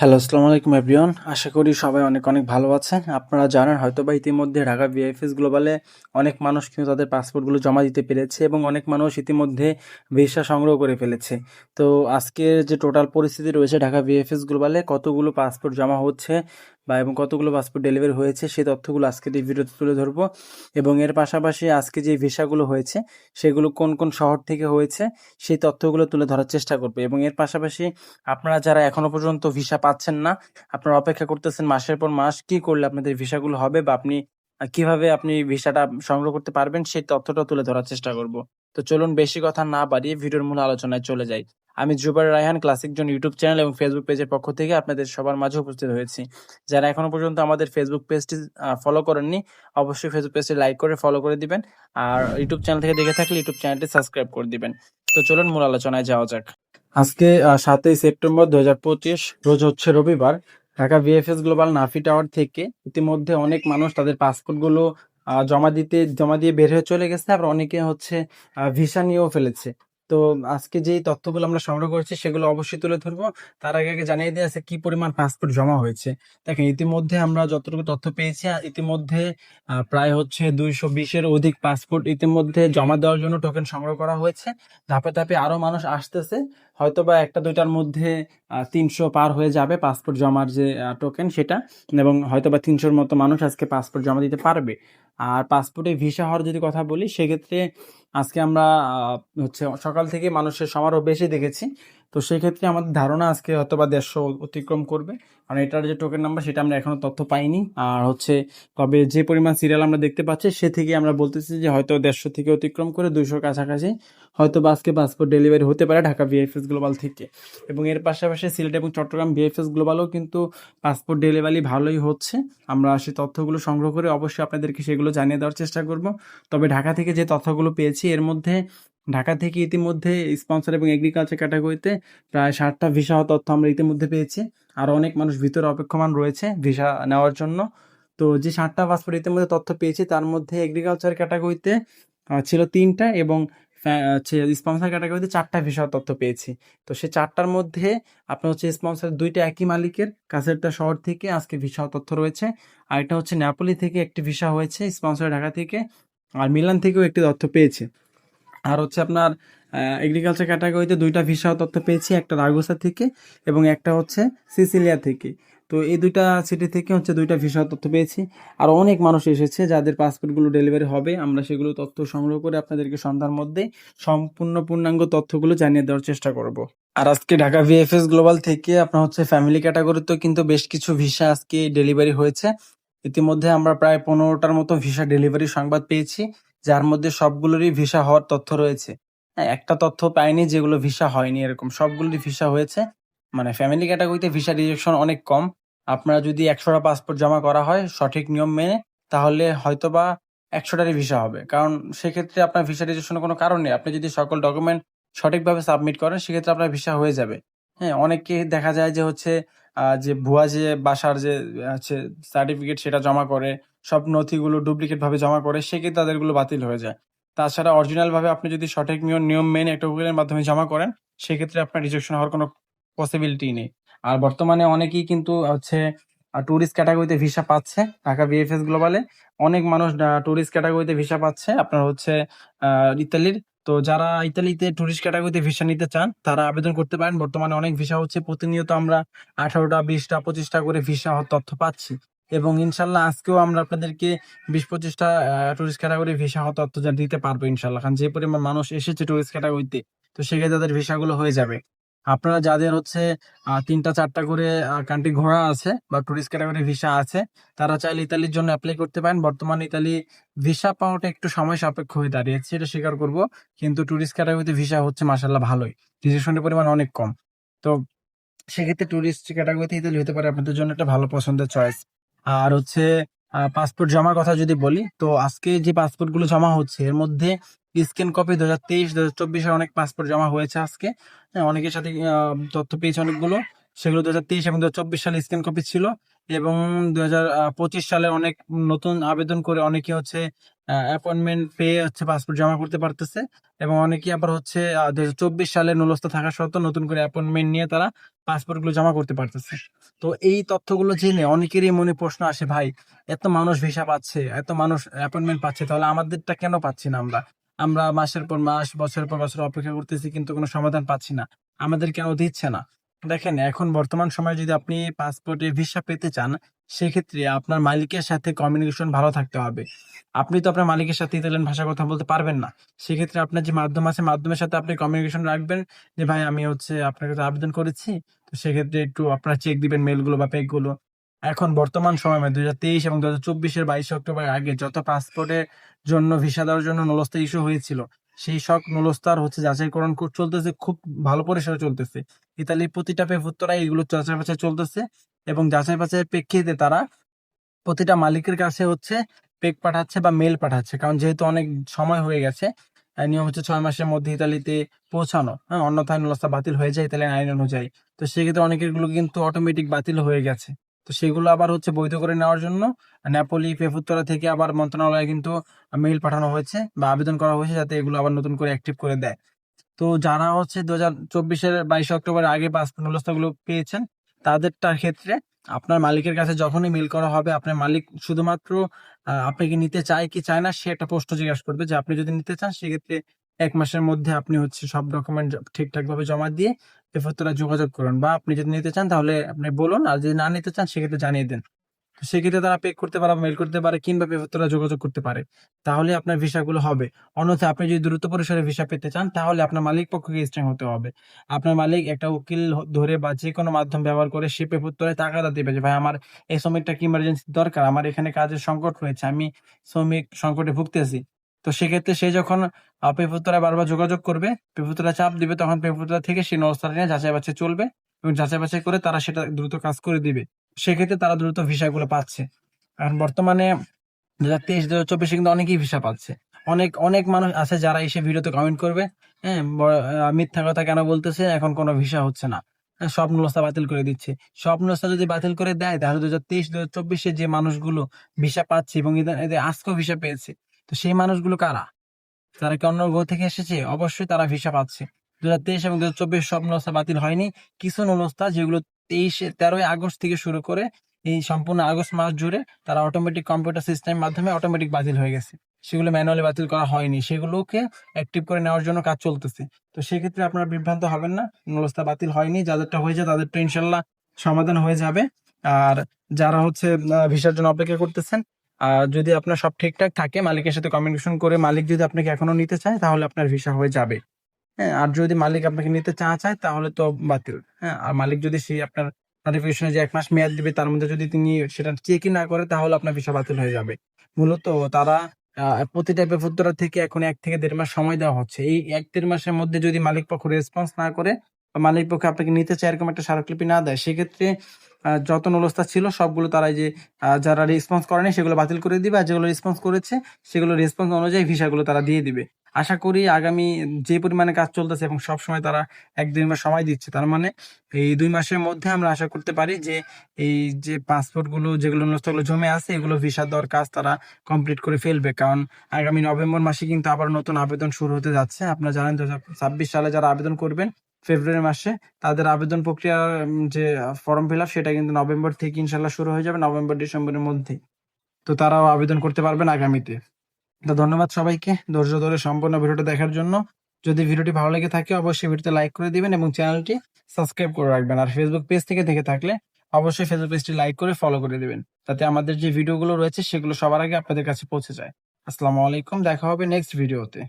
Hello আসসালামু আলাইকুম everyone আশা করি সবাই অনেক অনেক ভালো আছেন। আপনারা জানেন হয়তো বা ইতিমধ্যে ঢাকা ভিআইএফএস গ্লোবালে অনেক মানুষ কিন্তু তাদের পাসপোর্টগুলো জমা দিতে পেরেছে এবং অনেক মানুষ ইতিমধ্যে ভিসা সংগ্রহ করে ফেলেছে। তো আজকের যে টোটাল পরিস্থিতি রয়েছে ঢাকা ভিএফএস গ্লোবালে কতগুলো পাসপোর্ট জমা হচ্ছে বা এবং কতগুলো পাসপোর্ট ডেলিভারি হয়েছে, সেই তথ্যগুলো আজকের এই ভিডিওতে তুলে ধরবো। এবং এর পাশাপাশি আজকে যে ভিসাগুলো হয়েছে, সেগুলো কোন কোন শহর থেকে হয়েছে, সেই তথ্যগুলো তুলে ধরার চেষ্টা করবে। এবং এর পাশাপাশি আপনারা যারা এখনও পর্যন্ত ভিসা পাচ্ছেন না, আপনারা অপেক্ষা করতেছেন মাসের পর মাস কি করলে আপনাদের ভিসাগুলো হবে বা আপনি কীভাবে আপনি ভিসাটা সংগ্রহ করতে পারবেন, সেই তথ্যটা তুলে ধরার চেষ্টা করব। তো চলুন বেশি কথা না বাড়িয়ে ভিডিওর মূল আলোচনায় চলে যাই। আমি জুবার রায়হান ক্লাসিক জন ইউটিউব চ্যানেল এবং ফেসবুক পেজের পক্ষ থেকে আপনাদের সবার মাঝে উপস্থিত হয়েছি। যারা এখনও পর্যন্ত আমাদের ফেসবুক পেজটি ফলো করেননি, অবশ্যই ফেসবুক পেজটি লাইক করে ফলো করে দিবেন। আর ইউটিউব চ্যানেল থেকে দেখে থাকলে ইউটিউব চ্যানেলটি সাবস্ক্রাইব করে দিবেন। তো চলুন মূল আলোচনায় যাওয়া যাক। আজকে সাতই সেপ্টেম্বর দু হাজার পঁচিশ, রোজ হচ্ছে রবিবার। Dhaka VFS global Nafi tower থেকে ইতিমধ্যে অনেক মানুষ তাদের পাসপোর্টগুলো জমা দিতে, জমা দিয়ে বের হয়ে চলে গেছে। আবার অনেকে হচ্ছে ভিসা নিয়েও ফেলেছে। তো আজকে যেই তথ্যগুলো আমরা সংগ্রহ করেছি সেগুলো অবশ্যই তুলে ধরবো। তার আগে আগে জানিয়ে দিয়ে আছে কি পরিমাণ পাসপোর্ট জমা হয়েছে। দেখেন, ইতিমধ্যে আমরা যতটুকু তথ্য পেয়েছি ইতিমধ্যে প্রায় হচ্ছে দুইশো বিশের অধিক পাসপোর্ট ইতিমধ্যে জমা দেওয়ার জন্য টোকেন সংগ্রহ করা হয়েছে। ধাপে ধাপে আরও মানুষ আসতেছে। হয়তো বা একটা দুইটার মধ্যে তিনশো পার হয়ে যাবে পাসপোর্ট জমার যে টোকেন সেটা। এবং হয়তো বা তিনশোর মতো মানুষ আজকে পাসপোর্ট জমা দিতে পারবে। আর পাসপোর্টে ভিসা হওয়ার যদি কথা বলি, সেক্ষেত্রে আজকে আমরা হচ্ছে সকাল থেকে মানুষের সমারোহ বেশি দেখেছি। তো সেক্ষেত্রে আমাদের ধারণা আজকে হয়তো বা দেড়শো অতিক্রম করবে। কারণ এটার যে টোকেন নাম্বার সেটা আমরা এখনও তথ্য পাইনি। আর হচ্ছে তবে যে পরিমাণ সিরিয়াল আমরা দেখতে পাচ্ছি, সে থেকে আমরা বলতেছি যে হয়তো দেড়শো থেকে অতিক্রম করে দুইশোর কাছাকাছি হয়তো বা আজকে পাসপোর্ট ডেলিভারি হতে পারে ঢাকা ভিএফএস গ্লোবাল থেকে। এবং এর পাশাপাশি সিলেট এবং চট্টগ্রাম ভিএফএস গ্লোবালও কিন্তু পাসপোর্ট ডেলিভারি ভালোই হচ্ছে। আমরা সেই তথ্যগুলো সংগ্রহ করে অবশ্যই আপনাদেরকে সেগুলো জানিয়ে দেওয়ার চেষ্টা করব। তবে ঢাকা থেকে যে তথ্যগুলো পেয়েছি, এর মধ্যে ঢাকা থেকে ইতিমধ্যে স্পন্সর এবং এগ্রিকালচার ক্যাটাগরিতে প্রায় ষাটটা ভিসা তথ্য আমরা ইতিমধ্যে পেয়েছি। আরও অনেক মানুষ ভিতরে অপেক্ষমান রয়েছে ভিসা নেওয়ার জন্য। তো যে ষাটটা পাসপোর্ট ইতিমধ্যে তথ্য পেয়েছি, তার মধ্যে এগ্রিকালচার ক্যাটাগরিতে ছিল তিনটা এবং স্পন্সর ক্যাটাগরিতে চারটা ভিসা তথ্য পেয়েছি। তো সে চারটার মধ্যে আপনার হচ্ছে স্পন্সর দুইটা একই মালিকের কাছেরটা শহর থেকে আজকে ভিসা তথ্য রয়েছে। আর এটা হচ্ছে নেপোলি থেকে একটি ভিসা হয়েছে স্পন্সর ঢাকা থেকে, আর মিলান থেকেও একটি তথ্য পেয়েছে। আর হচ্ছে আপনার এগ্রিকালচার ক্যাটাগরিতে দুইটা ভিসা তথ্য পেয়েছি, একটা রাগোসা থেকে এবং একটা হচ্ছে সিসিলিয়া থেকে। তো এই দুইটা সিটি থেকে হচ্ছে দুইটা ভিসা তথ্য পেয়েছি। আর অনেক মানুষ এসেছে যাদের পাসপোর্টগুলো ডেলিভারি হবে, আমরা সেগুলো তথ্য সংগ্রহ করে আপনাদেরকে সন্ধ্যার মধ্যে সম্পূর্ণ পূর্ণাঙ্গ তথ্যগুলো জানিয়ে দেওয়ার চেষ্টা করব। আর আজকে ঢাকা ভিএফএস গ্লোবাল থেকে আপনার হচ্ছে ফ্যামিলি ক্যাটাগরিতেও কিন্তু বেশ কিছু ভিসা আজকে ডেলিভারি হয়েছে। ইতিমধ্যে আমরা প্রায় পনেরোটার মতো ভিসা ডেলিভারি সংবাদ পেয়েছি। যার মধ্যে সবগুলোরই ভিসা হওয়ার তথ্য রয়েছে। হ্যাঁ একটা তথ্য পাইনি যেগুলো ভিসা হয়নি এরকম। সবগুলোরই ভিসা হয়েছে। মানে ফ্যামিলি ক্যাটাগরিতে ভিসা রিজেকশন অনেক কম। আপনারা যদি একশোটা পাসপোর্ট জমা করা হয় সঠিক নিয়ম মেনে, তাহলে হয়তো বা একশোটারই ভিসা হবে। কারণ সেক্ষেত্রে আপনার ভিসা রিজেকশনের কোনো কারণ নেই। আপনি যদি সকল ডকুমেন্ট সঠিকভাবে সাবমিট করেন, সেক্ষেত্রে আপনার ভিসা হয়ে যাবে। হ্যাঁ অনেককে দেখা যায় যে হচ্ছে যে ভুয়া যে বাসার যে হচ্ছে সার্টিফিকেট সেটা জমা করে, সব নথিগুলো ডুপ্লিকেট ভাবে জমা করে সেক্ষেত্রে তাদেরগুলো বাতিল হয়ে যায়। তাছাড়া অরিজিনাল ভাবে আপনি যদি সঠিক নিয়ম নিয়ম মেনে একটা উকিলের মাধ্যমে জমা করেন, সেক্ষেত্রে আপনার রিজেকশন হওয়ার কোনো পসিবিলিটি নেই। আর বর্তমানে অনেকেই কিন্তু হচ্ছে ট্যুরিস্ট ক্যাটাগরিতে ভিসা পাচ্ছে, ঢাকা বিএফএস গ্লোবালে অনেক মানুষ ট্যুরিস্ট ক্যাটাগরিতে ভিসা পাচ্ছে। আপনার হচ্ছে ইতালির তো যারা ইতালিতে টুরিস্ট ক্যাটাগরিতে ভিসা নিতে চান, তারা আবেদন করতে পারেন। বর্তমানে অনেক ভিসা হচ্ছে, প্রতিনিয়ত আমরা আঠারোটা, বিশটা, পঁচিশটা করে ভিসা তথ্য পাচ্ছি। এবং ইনশাল্লাহ আজকেও আমরা আপনাদেরকে বিশ, পঁচিশটা টুরিস্ট ক্যাটাগরি ভিসা হওয়ার তথ্য দিতে পারব ইনশাল্লাহ। কারণ যে পরিমাণ মানুষ এসেছে টুরিস্ট ক্যাটাগরিতে তো সেক্ষেত্রে তাদের ভিসাগুলো হয়ে যাবে। আপনারা যাদের হচ্ছে তিনটা, চারটা করে কান্ট্রি ঘোরা আছে বা টুরিস্ট ক্যাটাগরি ভিসা আছে, তারা চাইলে ইতালির জন্য অ্যাপ্লাই করতে পারেন। বর্তমানে ইতালি ভিসা পাওয়াটা একটু সময় সাপেক্ষ হয়ে দাঁড়িয়েছে এটা স্বীকার করব। কিন্তু টুরিস্ট ক্যাটাগরিতে ভিসা হচ্ছে মাসাল্লাহ ভালোই। রিজেকশনের পরিমাণ অনেক কম। তো সেক্ষেত্রে টুরিস্ট ক্যাটাগরিতে ইতালি হতে পারে আপনাদের জন্য একটা ভালো পছন্দের চয়েস আর হচ্ছে পাসপোর্ট জমার কথা যদি বলি, তো আজকে যে পাসপোর্টগুলো জমা হচ্ছে, এর মধ্যে স্ক্যান কপি দু হাজার তেইশ দু হাজার অনেক পাসপোর্ট জমা হয়েছে আজকে। হ্যাঁ, অনেকের সাথে তথ্য পেয়েছে অনেকগুলো। সেগুলো দু হাজার তেইশ এবং দু হাজার চব্বিশ সালে স্ক্যান কপি ছিল এবং দু হাজার পঁচিশ সালে অনেক নতুন আবেদন করে অনেকে হচ্ছে অ্যাপয়েন্টমেন্ট পেয়ে হচ্ছে পাসপোর্ট জমা করতে পারতেছে এবং অনেকে আবার হচ্ছে দু হাজার চব্বিশ সালে নুলস্থ থাকা সত্ত্বেও নতুন করে অ্যাপয়েন্টমেন্ট নিয়ে তারা পাসপোর্টগুলো জমা করতে পারতেছে। তো এই তথ্যগুলো জেনে অনেকেরই মনে প্রশ্ন আসে ভাই এত মানুষ ভিসা পাচ্ছে এত মানুষ অ্যাপয়েন্টমেন্ট পাচ্ছে তাহলে আমাদেরটা কেন পাচ্ছি না আমরা? আমরা মাসের পর মাস, বছরের পর বছর অপেক্ষা করতেছি, কিন্তু কোনো সমাধান পাচ্ছি না। আমাদের কেন দিচ্ছে না। দেখেন, এখন বর্তমান সময়ে যদি আপনি পাসপোর্টে ভিসা পেতে চান, সেক্ষেত্রে আপনার মালিকের সাথে কমিউনিকেশন ভালো থাকতে হবে। আপনি তো আপনার মালিকের সাথে ইতালিয়ান ভাষা কথা বলতে পারবেন না। সেক্ষেত্রে আপনার যে মাধ্যম আছে, মাধ্যমের সাথে আপনি কমিউনিকেশন রাখবেন যে, ভাই, আমি হচ্ছে আপনার কাছে আবেদন করেছি। তো সেক্ষেত্রে একটু আপনারা চেক দিবেন মেলগুলো বা পেকগুলো এখন বর্তমান সময়ে দুই হাজার তেইশ এবং দু হাজার চব্বিশের বাইশে অক্টোবর আগে যত পাসপোর্টের জন্য ভিসা দেওয়ার জন্য নলস্তা ইস্যু হয়েছিল, সেই সব নলস্তার হচ্ছে যাচাইকরণ কর- চলতেছে, খুব ভালো পরিসরে চলতেছে। ইতালির প্রতিটা পেফুত্তরা এগুলো যাচাই বাছাই চলতেছে এবং যাচাই বাছাইয়ের প্রেক্ষিতে তারা প্রতিটা মালিকের কাছে হচ্ছে পেক পাঠাচ্ছে বা মেল পাঠাচ্ছে। কারণ যেহেতু অনেক সময় হয়ে গেছে নিয়ম হচ্ছে ছয় মাসের মধ্যে ইতালিতে পৌঁছানো। হ্যাঁ অন্যথায় নলস্তা বাতিল হয়ে যায়, ইতালিয়ান আইন অনুযায়ী। তো সেক্ষেত্রে অনেকেরগুলো কিন্তু অটোমেটিক বাতিল হয়ে গেছে। তো সেগুলো আবার হচ্ছে বৈধ করে নেওয়ার জন্য নেপোলি পেফুত্তরা থেকে আবার মন্ত্রণালয়ে কিন্তু মেইল পাঠানো হয়েছে বা আবেদন করা হয়েছে যাতে এগুলো আবার নতুন করে অ্যাক্টিভ করে দেয়। তো যারা হচ্ছে দু হাজার চব্বিশের বাইশে অক্টোবর আগে পাসপোর্টগুলো পেয়েছেন তাদেরটার ক্ষেত্রে আপনার মালিকের কাছে যখনই মেল করা হবে, আপনার মালিক শুধুমাত্র আপনাকে নিতে চায় কি চায় না, সে একটা প্রশ্ন জিজ্ঞাসা করবে যে আপনি যদি নিতে চান, সেক্ষেত্রে এক মাসের মধ্যে আপনি হচ্ছে সব ডকুমেন্ট ঠিকঠাক ভাবে জমা দিয়ে পেফুত্তরা যোগাযোগ করুন বা আপনি যদি নিতে চান তাহলে আপনি বলুন আর যদি না নিতে চান সেক্ষেত্রে জানিয়ে দেন। সেক্ষেত্রে তারা পেক করতে পারে মেল করতে পারে কিংবা পেফুত্তরা যোগাযোগ করতে পারে। তাহলে আপনার ভিসাগুলো হবে। অন্যথায় আপনি যদি দ্রুত পরিসরে ভিসা পেতে চান তাহলে আপনার মালিক পক্ষকে স্ট্রং হতে হবে। আপনার মালিক একটা উকিল ধরে বা যে কোনো মাধ্যম ব্যবহার করে সে পেপুত্তরে টাকাটা দেবে যে, ভাই, আমার এই শ্রমিকটা কি ইমার্জেন্সি দরকার? আমার এখানে কাজের সংকট রয়েছে। আমি শ্রমিক সংকটে ভুগতেছি। তো সেক্ষেত্রে সে যখন পেপুত্তরা বারবার যোগাযোগ করবে পেপুত্তরা চাপ দিবে তখন পেপুত্তরা থেকে সেই নবস্থাটা নিয়ে যাচাই বাছাই চলবে এবং যাচাই বাছাই করে তারা সেটা দ্রুত কাজ করে দিবে। সেক্ষেত্রে তারা দ্রুত ভিসাগুলো পাচ্ছে। আর বর্তমানে দু হাজার তেইশ দু হাজার চব্বিশে কিন্তু অনেকেই ভিসা পাচ্ছে। অনেক অনেক মানুষ আছে যারা এসে ভিডিওতে কমেন্ট করবে হ্যাঁ মিথ্যা কথা কেন বলতেছে এখন কোনো ভিসা হচ্ছে না। হ্যাঁ, সব নুলস্তা বাতিল করে দিচ্ছে। সব নুলস্তা যদি বাতিল করে দেয় তাহলে দু হাজার তেইশ দু হাজার চব্বিশে যে মানুষগুলো ভিসা পাচ্ছে এবং এদের আজকেও ভিসা পেয়েছে তো সেই মানুষগুলো কারা? তারা কি অন্য গ্রহ থেকে এসেছে? অবশ্যই তারা ভিসা পাচ্ছে দু হাজার তেইশ এবং দু হাজার চব্বিশ সব নুলস্তা বাতিল হয়নি। কিছু নুলস্তা যেগুলো তেইশে, তেরোই আগস্ট থেকে শুরু করে এই সম্পূর্ণ আগস্ট মাস জুড়ে তারা অটোমেটিক কম্পিউটার সিস্টেমের মাধ্যমে অটোমেটিক বাতিল হয়ে গেছে। সেগুলো ম্যানুয়ালি বাতিল করা হয়নি। সেগুলোকে অ্যাক্টিভ করে নেওয়ার জন্য কাজ চলতেছে। তো সেক্ষেত্রে আপনারা বিভ্রান্ত হবেন না। নলস্তা বাতিল হয়নি। যাদেরটা হয়েছে তাদেরটা ইনশাল্লাহ সমাধান হয়ে যাবে। আর যারা হচ্ছে ভিসার জন্য অপেক্ষা করতেছেন যদি আপনার সব ঠিকঠাক থাকে, মালিকের সাথে কমিউনিকেশন করে মালিক যদি আপনাকে এখনও নিতে চায়, তাহলে আপনার ভিসা হয়ে যাবে। হ্যাঁ আর যদি মালিক আপনাকে নিতে চা চায়, তাহলে তো বাতিল। হ্যাঁ আর মালিক যদি সেই আপনার নোটিফিকেশনে যে এক মাস মেয়াদ দিবে, তার মধ্যে যদি তিনি সেটা চেকই না করে, তাহলে আপনার ভিসা বাতিল হয়ে যাবে। মূলত তারা প্রতিটা পেফুত্তরা থেকে এখন এক থেকে দেড় মাস সময় দেওয়া হচ্ছে। এই এক দেড় মাসের মধ্যে যদি মালিক পক্ষ রেসপন্স না করে মালিক পক্ষ আপনাকে নিতে চায় এরকম একটা স্মারকলিপি না দেয়, সেক্ষেত্রে যত নলস্তা ছিল সবগুলো তারা যে যারা রেসপন্স করেনি সেগুলো বাতিল করে দিবে, আর যেগুলো রেসপন্স করেছে সেগুলো রেসপন্স অনুযায়ী ভিসাগুলো তারা দিয়ে দিবে। আশা করি আগামী যে পরিমাণে কাজ চলতেছে এবং সব সময় তারা এক দুই মাস সময় দিচ্ছে, তার মানে এই দুই মাসের মধ্যে আমরা আশা করতে পারি যে এই যে পাসপোর্টগুলো, যেগুলো নষ্টগুলো জমে আছে, এগুলো ভিসা দেওয়ার কাজ তারা কমপ্লিট করে ফেলবে। কারণ আগামী নভেম্বর মাসে কিন্তু আবার নতুন আবেদন শুরু হতে যাচ্ছে। আপনারা জানেন, দু সালে যারা আবেদন করবেন ফেব্রুয়ারি মাসে। তাদের আবেদন প্রক্রিয়া যে ফর্ম ফিল আপ সেটা কিন্তু নভেম্বর থেকে ইনশাল্লাহ শুরু হয়ে যাবে, নভেম্বর, ডিসেম্বরের মধ্যে তো তারাও আবেদন করতে পারবেন আগামীতে। তো ধন্যবাদ সবাইকে ধৈর্য ধরে সম্পূর্ণ ভিডিওটা দেখার জন্য। যদি ভিডিওটি ভালো লেগে থাকে, অবশ্যই ভিডিওতে লাইক করে দিবেন এবং চ্যানেলটি সাবস্ক্রাইব করে রাখবেন। আর ফেসবুক পেজ থেকে দেখে থাকলে অবশ্যই ফেসবুক পেজটি লাইক করে ফলো করে দিবেন। যাতে আমাদের যে ভিডিওগুলো রয়েছে, সেগুলো সবার আগে আপনাদের কাছে পৌঁছে যায়। আসসালামু আলাইকুম, দেখা হবে নেক্সট ভিডিওতে